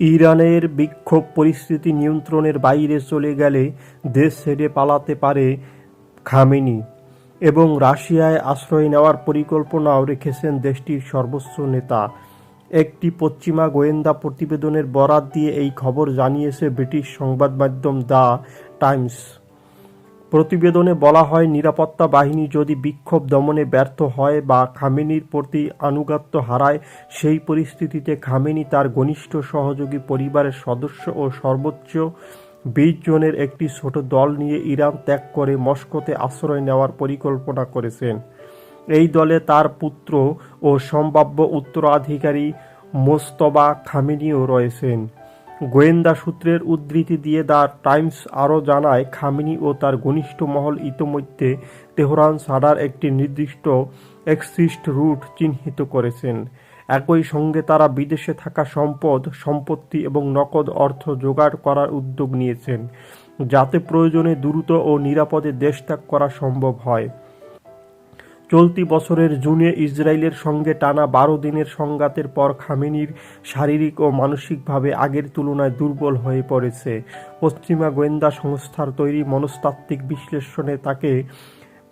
ইরানের বিক্ষোভ পরিস্থিতি নিয়ন্ত্রণের বাইরে চলে গেলে দেশ ছেড়ে পালাতে পারে খামেনি এবং রাশিয়ায় আশ্রয় নেওয়ার পরিকল্পনাও রেখেছেন দেশটির সর্বোচ্চ নেতা। একটি পশ্চিমা গোয়েন্দা প্রতিবেদনের বরাত দিয়ে এই খবর জানিয়েছে ব্রিটিশ সংবাদ মাধ্যম দ্য টাইমস। প্রতিবেদনে বলা হয়, নিরাপত্তা বাহিনী যদি বিক্ষোভ দমনে ব্যর্থ হয় বা খামেনির প্রতি আনুগত্য হারায়, সেই পরিস্থিতিতে খামেনি তার ঘনিষ্ঠ সহযোগী পরিবারের সদস্য ও সর্বোচ্চ বিশ জনের একটি ছোট দল নিয়ে ইরান ত্যাগ করে মস্কোতে আশ্রয় নেওয়ার পরিকল্পনা করেছেন। এই দলে তার পুত্র ও সম্ভাব্য উত্তরাধিকারী মোস্তবা খামেনিও রয়েছেন। গোয়েন্দা সূত্রের উদ্ধৃতি দিয়ে দ্য টাইমস আরও জানায়, খামেনি ও তার ঘনিষ্ঠ মহল ইতোমধ্যে তেহরান ছাড়ার একটি নির্দিষ্ট এক্সিস্ট রুট চিহ্নিত করেছেন। একই সঙ্গে তারা বিদেশে থাকা সম্পদ, সম্পত্তি এবং নকদ অর্থ জোগাড় করার উদ্যোগ নিয়েছেন, যাতে প্রয়োজনে দ্রুত ও নিরাপদে দেশ ত্যাগ করা সম্ভব হয়। চলতি বছরের জুনে ইসরায়েলের সঙ্গে টানা বারো দিনের সংঘাতের পর খামেনির শারীরিক ও মানসিকভাবে আগের তুলনায় দুর্বল হয়ে পড়েছে। পশ্চিমা গোয়েন্দা সংস্থার তৈরি মনস্তাত্ত্বিক বিশ্লেষণে তাকে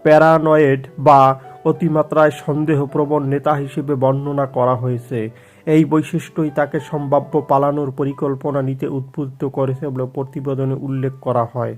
প্যারানয়েড বা অতিমাত্রায় সন্দেহপ্রবণ নেতা হিসেবে বর্ণনা করা হয়েছে। এই বৈশিষ্ট্যই তাকে সম্ভাব্য পালানোর পরিকল্পনা নিতে উদ্বুদ্ধ করেছে বলে প্রতিবেদনে উল্লেখ করা হয়।